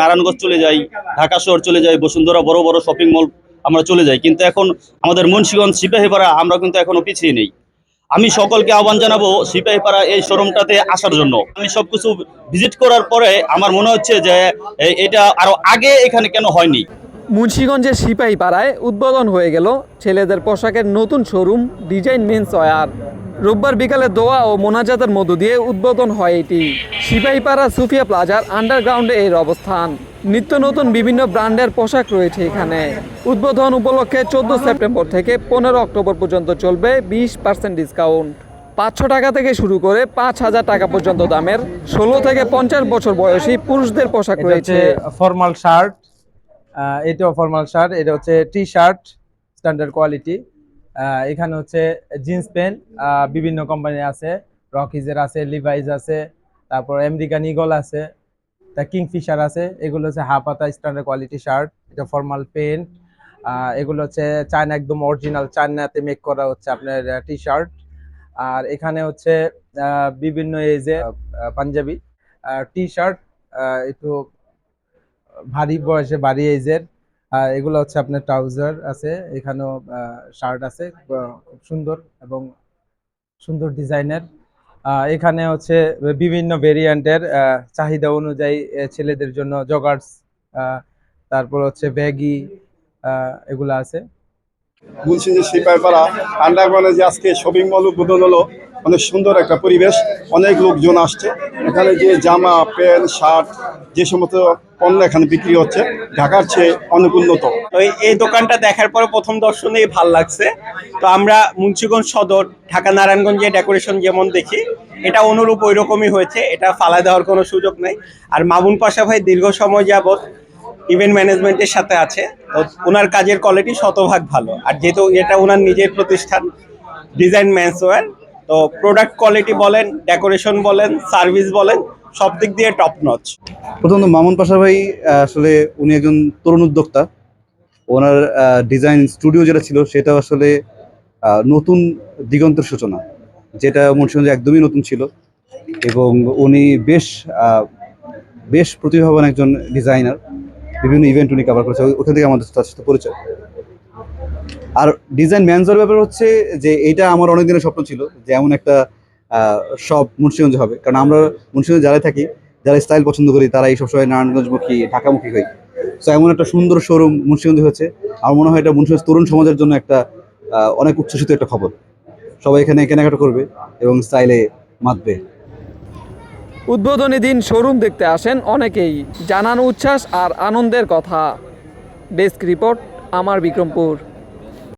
নারায়ণগঞ্জ চলে যাই, ঢাকা শহর চলে যাই, বসুন্ধরা বড় বড় শপিং মল আমরা চলে যাই। কিন্তু এখন আমাদের মুন্সিগঞ্জ, সিপাহীপাড়া আমরা কিন্তু এখনও পিছিয়ে নেই। আমি সকলকে আহ্বান জানাব সিপাহীপাড়া এই শোরুমটাতে আসার জন্য। আমি সবকিছু ভিজিট করার পরে আমার মনে হচ্ছে যে এটা আরও আগে এখানে কেন হয়নি। মুন্সীগঞ্জের সিপাহী পাড়ায় উদ্বোধন হয়ে গেল ছেলেদের পোশাকের নতুন শোরুম, ডিজাইন মেন্স ওয়ার। রোববার বিকালে দোয়া ও মোনাজাতের মধ্য দিয়ে উদ্বোধন হয় এটি। সিপাহীপাড়া সুফিয়া প্লাজার আন্ডারগ্রাউন্ডে এর অবস্থান। নিত্য নতুন বিভিন্ন ব্র্যান্ডের পোশাক রয়েছে এখানে। উদ্বোধন উপলক্ষে চোদ্দ সেপ্টেম্বর থেকে পনেরো অক্টোবর পর্যন্ত চলবে বিশ পার্সেন্ট ডিসকাউন্ট পাঁচশো টাকা থেকে শুরু করে পাঁচ হাজার টাকা পর্যন্ত দামের ষোলো থেকে পঞ্চাশ বছর বয়সী পুরুষদের পোশাক রয়েছে। ফর্মাল শার্ট এটাও ফর্মাল শার্ট এটা হচ্ছে টি শার্ট স্ট্যান্ডার্ড কোয়ালিটি এখানে হচ্ছে জিন্স প্যান্ট বিভিন্ন কোম্পানি আছে রকিজের আছে লিভাইজ আছে তারপর আমেরিকান ইগল আছে, তা কিংফিশার আছে, এগুলো হচ্ছে হাফ হাতা স্ট্যান্ডার্ড কোয়ালিটি শার্ট এটা ফর্মাল প্যান্ট এগুলো হচ্ছে চায়না একদম অরিজিনাল চায়নাতে মেক করা হচ্ছে আপনার টি শার্ট আর এখানে হচ্ছে বিভিন্ন এজে পাঞ্জাবি টি শার্ট একটু ভারী বয়সে ভারী এজের এগুলো হচ্ছে আপনার ট্রাউজার আছে, এখানেও শার্ট আছে খুব সুন্দর এবং সুন্দর ডিজাইনের এখানে হচ্ছে বিভিন্ন ভেরিয়েন্টের চাহিদা অনুযায়ী ছেলেদের জন্য জগার্স তারপর হচ্ছে ব্যাগি এগুলো আছে। বলছি যে শিপাইপাড়া আন্ডারগ্রাউন্ডে যে আজকে শপিং মল উদ্বোধন হলো অনেক সুন্দর একটা পরিবেশ, অনেক লোকজন আসছে। এখানে যে জামা, প্যান্ট, শার্ট, যে সমস্ত পণ্য এখানে বিক্রি হচ্ছে, ঢাকার চেয়ে অনেক উন্নত। তো এই- দোকানটা দেখার পরে প্রথম দর্শনেই ভালো লাগছে। তো আমরা মুন্সিগঞ্জ সদর, ঢাকা নারায়ণগঞ্জে ডেকোরেশন যেমন দেখি, এটা অনুরূপ ওই রকমই হয়েছে। এটা ফালা দেওয়ার কোনো সুযোগ নেই। আর মামুন পাশা ভাই দীর্ঘ সময় যাবৎ ইভেন্ট ম্যানেজমেন্টের সাথে আছে। তো ওনার কাজের কোয়ালিটি শতভাগ ভালো। আর যেহেতু এটা ওনার নিজের প্রতিষ্ঠান ডিজাইন ম্যান্সওয়্যার তো প্রোডাক্ট কোয়ালিটি বলেন ডেকোরেশন বলেন সার্ভিস বলেন, সব দিক দিয়ে টপ নচ প্রথমত মামুন পাশা ভাই আসলে উনি একজন তরুণ উদ্যোক্তা। ওনার ডিজাইন স্টুডিও যেটা ছিল সেটা আসলে নতুন দিগন্তের সূচনা। যেটা মুন্সিগঞ্জে একদমই নতুন ছিল। এবং উনি বেশ বেশ প্রতিভাবান একজন ডিজাইনার বিভিন্ন ইভেন্ট উনি কভার করেছে। ওখান থেকে আমাদের তার সাথে পরিচয়। আর ডিজাইন ম্যানজার ব্যাপার হচ্ছে যে এইটা আমার অনেক দিনের স্বপ্ন ছিল যে এমন একটা সব মুন্সিগঞ্জে হবে। কারণ আমরা মুন্সিগঞ্জে যারা থাকি যারা স্টাইল পছন্দ করি তারা এই সবসময় নারায়ণগঞ্জমুখী, ঢাকামুখী হই। তো এমন একটা সুন্দর শোরুম মুন্সিগঞ্জে হয়েছে। আমার মনে হয় এটা মুন্সিগঞ্জ তরুণ সমাজের জন্য একটা অনেক উচ্ছ্বসিত একটা খবর। সবাই এখানে কেনাকাটা করবে এবং স্টাইলে মাতবে। উদ্বোধনী দিন শোরুম দেখতে আসেন অনেকেই। জানান উচ্ছ্বাস আর আনন্দের কথা। ডেস্ক রিপোর্ট, আমার বিক্রমপুর।